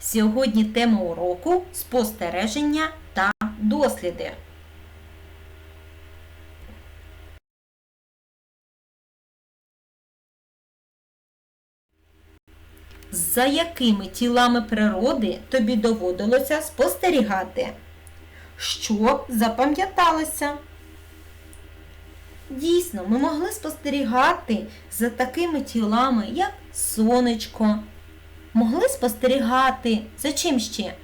Сьогодні тема уроку спостереження та досліди. За якими тілами природи тобі доводилося спостерігати? Що запам'яталося? Дійсно, ми могли спостерігати за такими тілами, як сонечко. Могли спостерігати за чим ще?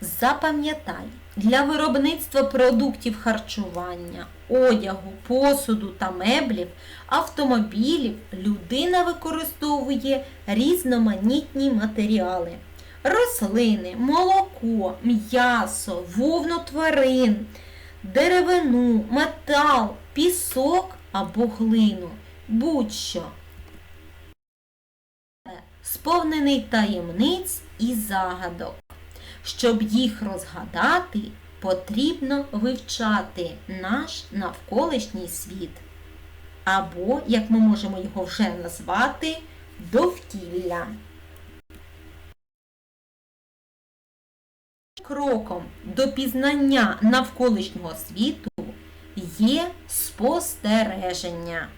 Запам'ятай, для виробництва продуктів харчування, одягу, посуду та меблів, автомобілів людина використовує різноманітні матеріали. Рослини, молоко, м'ясо, вовну тварин, деревину, метал, пісок або глину. Будь-що. Сповнений таємниць і загадок. Щоб їх розгадати, потрібно вивчати наш навколишній світ. Або, як ми можемо його вже назвати, довкілля. Кроком до пізнання навколишнього світу є спостереження.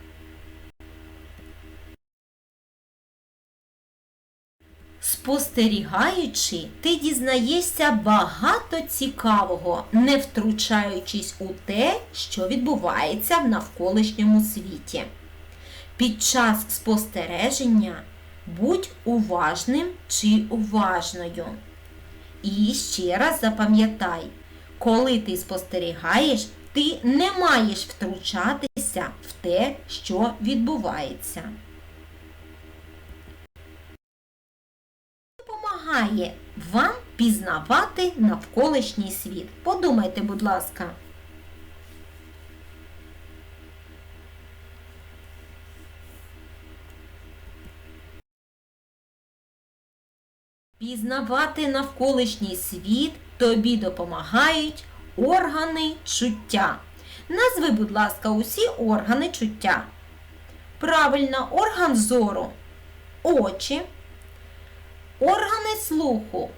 Спостерігаючи, ти дізнаєшся багато цікавого, не втручаючись у те, що відбувається в навколишньому світі. Під час спостереження будь уважним чи уважною. І ще раз запам'ятай, коли ти спостерігаєш, ти не маєш втручатися в те, що відбувається. Допомагає вам пізнавати навколишній світ. Подумайте, будь ласка. Пізнавати навколишній світ тобі допомагають органи чуття. Назви, будь ласка, усі органи чуття. Правильно, орган зору, очі, органи слуху.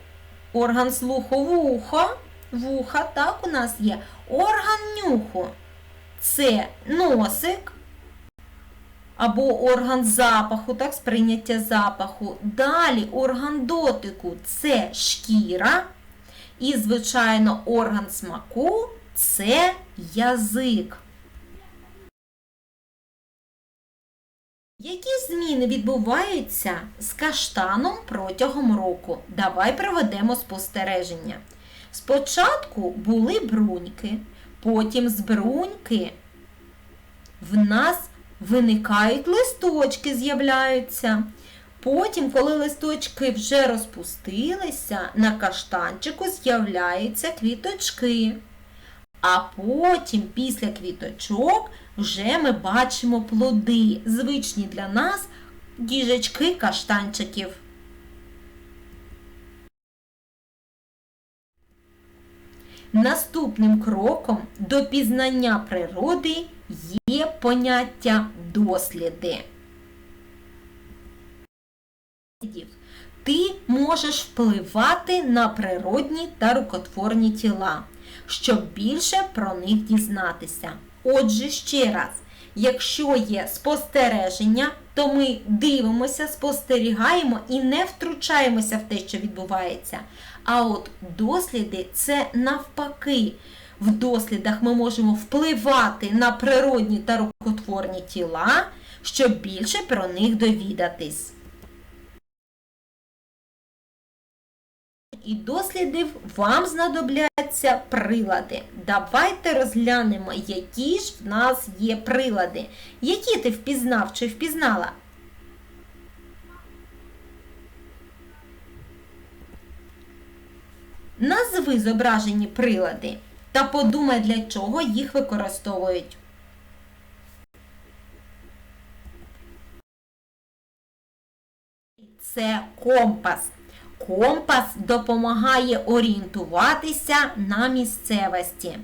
Орган слуху вухо, вуха, так у нас є. Орган нюху. Це носик, або орган запаху, так, сприйняття запаху. Далі орган дотику це шкіра. І, звичайно, орган смаку це язик. Які зміни відбуваються з каштаном протягом року? Давай проведемо спостереження. Спочатку були бруньки, потім з бруньки в нас виникають листочки, з'являються. Потім, коли листочки вже розпустилися, на каштанчику з'являються квіточки. А потім, після квіточок, вже ми бачимо плоди, звичні для нас діжечки каштанчиків. Наступним кроком до пізнання природи є поняття досліди. Ти можеш впливати на природні та рукотворні тіла, щоб більше про них дізнатися. Отже, ще раз, якщо є спостереження, то ми дивимося, спостерігаємо і не втручаємося в те, що відбувається. А от досліди це навпаки. В дослідах ми можемо впливати на природні та рукотворні тіла, щоб більше про них довідатись. І дослідів вам знадобляться прилади. Давайте розглянемо, які ж в нас є прилади. Які ти впізнав чи впізнала? Назви зображені прилади та подумай, для чого їх використовують. Це компас. Компас допомагає орієнтуватися на місцевості.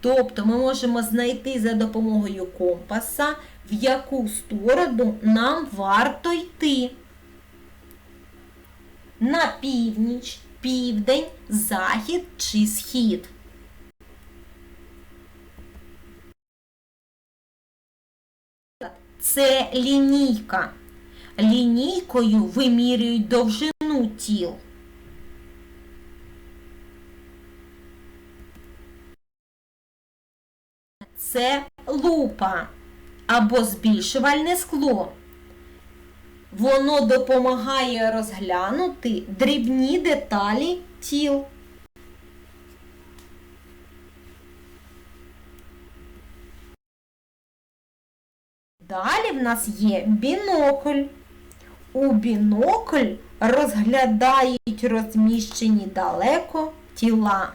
Тобто ми можемо знайти за допомогою компаса, в яку сторону нам варто йти. На північ, південь, захід чи схід. Це лінійка. Лінійкою вимірюють довжину тіл. Це лупа або збільшувальне скло. Воно допомагає розглянути дрібні деталі тіл. Далі в нас є бінокль. У бінокль розглядають розміщені далеко тіла.